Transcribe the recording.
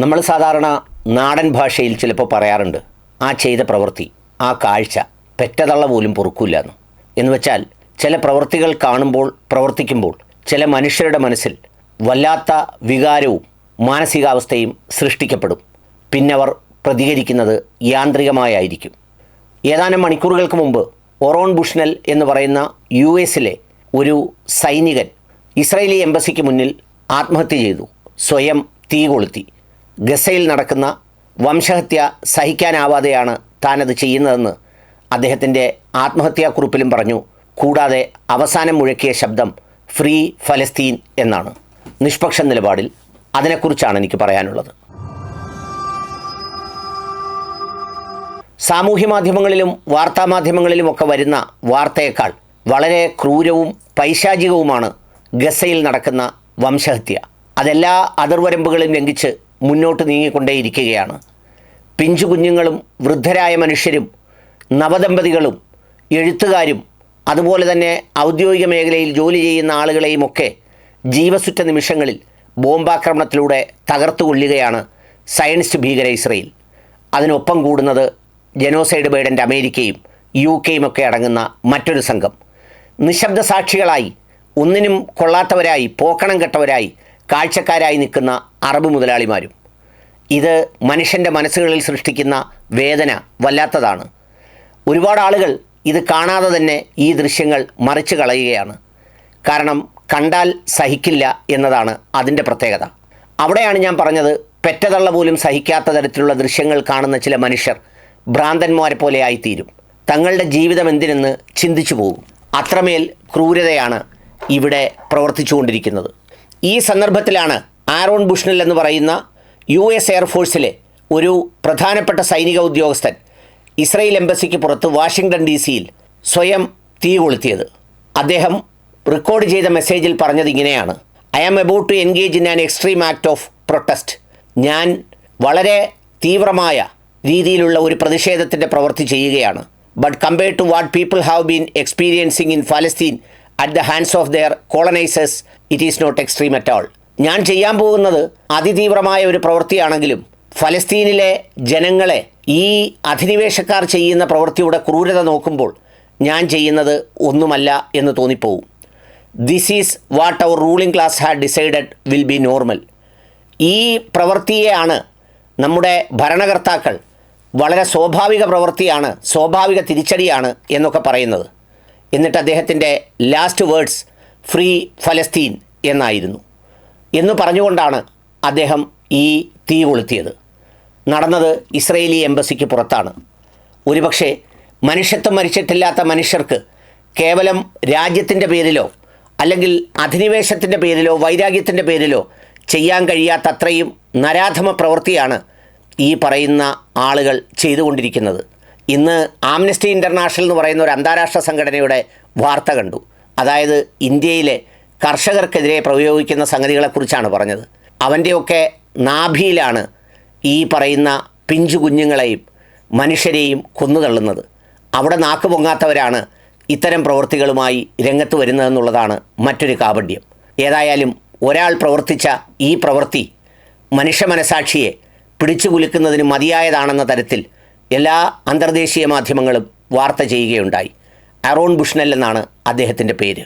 നമ്മൾ സാധാരണ നാടൻ ഭാഷയിൽ ചിലപ്പോൾ പറയാറുണ്ട് ആ ചെയ്ത പ്രവൃത്തി ആ കാഴ്ച പെറ്റതള്ള പോലും പൊറുക്കില്ല എന്ന്. എന്ന് വെച്ചാൽ ചില പ്രവൃത്തികൾ കാണുമ്പോൾ പ്രവർത്തിക്കുമ്പോൾ ചില മനുഷ്യരുടെ മനസ്സിൽ വല്ലാത്ത വികാരവും മാനസികാവസ്ഥയും സൃഷ്ടിക്കപ്പെടും. പിന്നവർ പ്രതികരിക്കുന്നത് യാന്ത്രികമായായിരിക്കും ഏതാനും മണിക്കൂറുകൾക്ക് മുമ്പ് ഒറോൺ ബുഷ്നൽ എന്ന് പറയുന്ന യു എസിലെ ഒരു സൈനികൻ ഇസ്രയേലി എംബസിക്ക് മുന്നിൽ ആത്മഹത്യ ചെയ്തു സ്വയം തീ കൊളുത്തി ഗസയിൽ നടക്കുന്ന വംശഹത്യ സഹിക്കാനാവാതെയാണ് താനത് ചെയ്യുന്നതെന്ന് അദ്ദേഹത്തിന്റെ ആത്മഹത്യാക്കുറിപ്പിലും പറഞ്ഞു. കൂടാതെ അവസാനം മുഴക്കിയ ശബ്ദം ഫ്രീ ഫലസ്തീൻ എന്നാണ്. നിഷ്പക്ഷ നിലപാടിൽ അതിനെക്കുറിച്ചാണ് എനിക്ക് പറയാനുള്ളത്. സാമൂഹ്യ മാധ്യമങ്ങളിലും വാർത്താമാധ്യമങ്ങളിലുമൊക്കെ വരുന്ന വാർത്തയേക്കാൾ വളരെ ക്രൂരവും പൈശാചികവുമാണ് ഗസയിൽ നടക്കുന്ന വംശഹത്യ. അതെല്ലാ അതിർവരമ്പുകളും ലംഘിച്ച് മുന്നോട്ട് നീങ്ങിക്കൊണ്ടേയിരിക്കുകയാണ്. പിഞ്ചു കുഞ്ഞുങ്ങളും വൃദ്ധരായ മനുഷ്യരും നവദമ്പതികളും എഴുത്തുകാരും അതുപോലെ തന്നെ ഔദ്യോഗിക മേഖലയിൽ ജോലി ചെയ്യുന്ന ആളുകളെയുമൊക്കെ ജീവസുറ്റ നിമിഷങ്ങളിൽ ബോംബാക്രമണത്തിലൂടെ തകർത്തു കൊള്ളുകയാണ് സയൻസ് ഭീകര ഇസ്രയേൽ അതിനൊപ്പം കൂടുന്നത് ജനോസൈഡ് ബൈഡന്റെ അമേരിക്കയും യു കെയും ഒക്കെ അടങ്ങുന്ന മറ്റൊരു സംഘം. നിശബ്ദ സാക്ഷികളായി ഒന്നിനും കൊള്ളാത്തവരായി പോക്കണം കെട്ടവരായി കാഴ്ചക്കാരായി നിൽക്കുന്ന അറബ് മുതലാളിമാരും. ഇത് മനുഷ്യന്റെ മനസ്സുകളിൽ സൃഷ്ടിക്കുന്ന വേദന വല്ലാത്തതാണ്. ഒരുപാട് ആളുകൾ ഇത് കാണാതെ തന്നെ ഈ ദൃശ്യങ്ങൾ മറിച്ച് കളയുകയാണ്. കാരണം കണ്ടാൽ സഹിക്കില്ല എന്നതാണ് അതിന്റെ പ്രത്യേകത. അവിടെയാണ് ഞാൻ പറഞ്ഞത് പെറ്റതള്ള പോലും സഹിക്കാത്ത തരത്തിലുള്ള ദൃശ്യങ്ങൾ കാണുന്ന ചില മനുഷ്യർ ഭ്രാന്തന്മാരെ പോലെ ആയിത്തീരും. തങ്ങളുടെ ജീവിതം എന്തിനെന്ന് ചിന്തിച്ചു പോകും. അത്രമേൽ ക്രൂരതയാണ് ഇവിടെ പ്രവർത്തിച്ചുകൊണ്ടിരിക്കുന്നത്. ഈ സന്ദർഭത്തിലാണ് ആരോൺ ബുഷ്നൽ എന്ന് പറയുന്ന യു എസ് എയർഫോഴ്സിലെ ഒരു പ്രധാനപ്പെട്ട സൈനിക ഉദ്യോഗസ്ഥൻ ഇസ്രയേൽ എംബസിക്ക് പുറത്ത് വാഷിങ്ടൺ ഡി സിയിൽ സ്വയം തീ കൊളുത്തിയത്. അദ്ദേഹം റെക്കോർഡ് ചെയ്ത മെസ്സേജിൽ പറഞ്ഞത് ഇങ്ങനെയാണ്. I am about to engage in an extreme act of protest ഞാൻ വളരെ തീവ്രമായ രീതിയിലുള്ള ഒരു പ്രതിഷേധത്തിന്റെ പ്രവൃത്തി ചെയ്യുകയാണ്. But compared to what people have been experiencing in ഫലസ്തീൻ at the hands of their colonisers it is not extreme at all ഞാൻ ചെയ്യാൻ പോകുന്നത് അതിതീവ്രമായ ഒരു പ്രവൃത്തിയാണെങ്കിലും ഫലസ്തീനിലെ ജനങ്ങളെ ഈ അധിനിവേശക്കാർ ചെയ്യുന്ന പ്രവൃത്തിയുടെ ക്രൂരത നോക്കുമ്പോൾ ഞാൻ ചെയ്യുന്നത് ഒന്നുമല്ല എന്ന് തോന്നിപ്പോവും. This is what our ruling class had decided will be normal ഈ പ്രവൃത്തിയെയാണ് നമ്മുടെ ഭരണകർത്താക്കൾ വളരെ സ്വാഭാവിക പ്രവൃത്തിയാണ് സ്വാഭാവിക തിരിച്ചടിയാണ് എന്നൊക്കെ പറയുന്നത്. എന്നിട്ട് അദ്ദേഹത്തിന്റെ ലാസ്റ്റ് വേർഡ്സ് ഫ്രീ ഫലസ്തീൻ എന്നായിരുന്നു. എന്ന് പറഞ്ഞുകൊണ്ടാണ് അദ്ദേഹം ഈ തീ കൊളുത്തിയത്. നടന്നത് ഇസ്രയേലി എംബസിക്ക് പുറത്താണ്. ഒരുപക്ഷെ മനുഷ്യത്വം മരിച്ചിട്ടില്ലാത്ത മനുഷ്യർക്ക് കേവലം രാജ്യത്തിന്റെ പേരിലോ അല്ലെങ്കിൽ അധിനിവേശത്തിന്റെ പേരിലോ വൈരാഗ്യത്തിന്റെ പേരിലോ ചെയ്യാൻ കഴിയാത്തത്രയും നരാധമ പ്രവൃത്തിയാണ് ഈ പറയുന്ന ആളുകൾ ചെയ്തുകൊണ്ടിരിക്കുന്നത്. ഇന്ന് ആംനസ്റ്റി ഇന്റർനാഷണൽ എന്ന് പറയുന്ന ഒരു അന്താരാഷ്ട്ര സംഘടനയുടെ വാർത്ത കണ്ടു. അതായത് ഇന്ത്യയിലെ കർഷകർക്കെതിരെ പ്രയോഗിക്കുന്ന സംഗതികളെക്കുറിച്ചാണ് പറഞ്ഞത്. അവന്റെയൊക്കെ നാഭിയിലാണ് ഈ പറയുന്ന പിഞ്ചു കുഞ്ഞുങ്ങളെയും മനുഷ്യരെയും കൊന്നുതള്ളുന്നത് അവിടെ നാക്ക് പൊങ്ങാത്തവരാണ് ഇത്തരം പ്രവൃത്തികളുമായി രംഗത്ത് വരുന്നതെന്നുള്ളതാണ് മറ്റൊരു കാപഡ്യം ഏതായാലും ഒരാൾ പ്രവർത്തിച്ച ഈ പ്രവൃത്തി മനുഷ്യ മനസാക്ഷിയെ പിടിച്ചു കുലുക്കുന്നതിന് മതിയായതാണെന്ന തരത്തിൽ എല്ലാ അന്തർദേശീയ മാധ്യമങ്ങളും വാർത്ത ചെയ്യുകയുണ്ടായി. അറോൺ ബുഷ്നൽ എന്നാണ് അദ്ദേഹത്തിന്റെ പേര്.